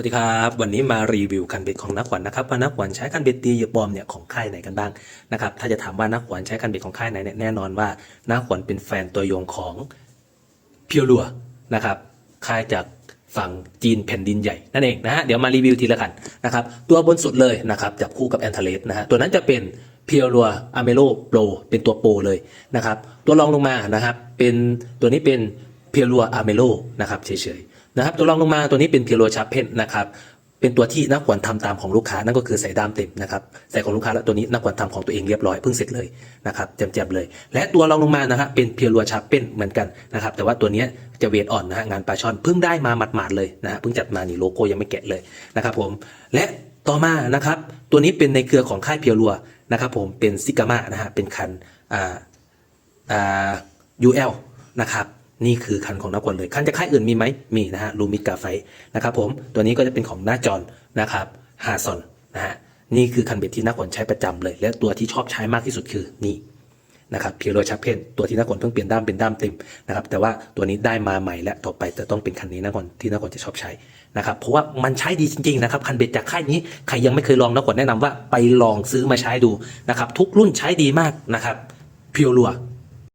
วัสดีครับวันนี้มารีวิวคันเบ็ดของนักขวัญนะครับว่านักขวัญใช้คันเบ็ดตีเหยื่อปอมเนี่ยของค่ายไหนกันบ้างนะครับถ้าจะถามว่านักขวัญใช้คันเบ็ดของค่ายไหนเนี่ยแน่นอนว่านักขวัญเป็นแฟนตัวยงของเพียวลัวนะครับค่ายจากฝั่งจีนแผ่นดินใหญ่นั่นเองนะฮะเดี๋ยวมารีวิวทีละคันนะครับตัวบนสุดเลยนะครับจับคู่กับแอนเทเลสนะฮะตัวนั้นจะเป็นเพียวลัวอเมโลโปรเป็นตัวโปรเลยนะครับตัวรองลงมานะครับเป็นตัวนี้เป็นเพียวลัวอเมโลนะครับเฉย นะครับตัวรองลงมาตัวนี้เป็นเพียโรชาเพนนะครับเป็นตัวที่นักขวัญทำตามของลูกค้านั่นก็คือใส่ด้ามเต็มนะครับใส่ของลูกค้าแล้วตัวนี้นักขวัญทำของตัวเองเรียบร้อยเพิ่งเสร็จเลยนะครับแจ่มๆเลย และตัวรองลงมานะครับเป็นเพียโรชาเพนเหมือนกันนะครับแต่ว่าตัวนี้จะเวทอ่อนนะฮะงานปลาช่อนเพิ่งได้มาหมาดๆเลยนะฮะเพิ่งจัดมานี่โลโก้ยังไม่แกะเลยนะครับผมและต่อมานะครับตัวนี้เป็นในเครือของค่ายเพียรัวนะครับผมเป็นซิกามานะฮะเป็นคันอ่าอ่า UL นะครับ นี่คือคันของนักกวนเลย คันจะค่ายอื่นมีไหมมีนะฮะลูมิกาไฟนะครับผมตัวนี้ก็จะเป็นของหน้าจอนนะครับฮาซอนนะฮะนี่คือคันเบ็ดที่นักกวนใช้ประจำเลย และตัวที่ชอบใช้มากที่สุดคือนี่นะครับเพียโรชักเพนตัวที่นักกวนเพิ่งเปลี่ยนด้ามเป็นด้ามเต็มนะครับแต่ว่าตัวนี้ได้มาใหม่และต่อไปจะต้องเป็นคันนี้นักกวนที่นักกวนจะชอบใช้นะครับเพราะว่ามันใช้ดีจริงๆนะครับคันเบ็ดจากค่ายนี้ใครยังไม่เคยลองนักกวนแนะนำว่าไปลองซื้อมาใช้ดูนะครับทุกรุ่นใช้ดีมากนะครับเพียวรัว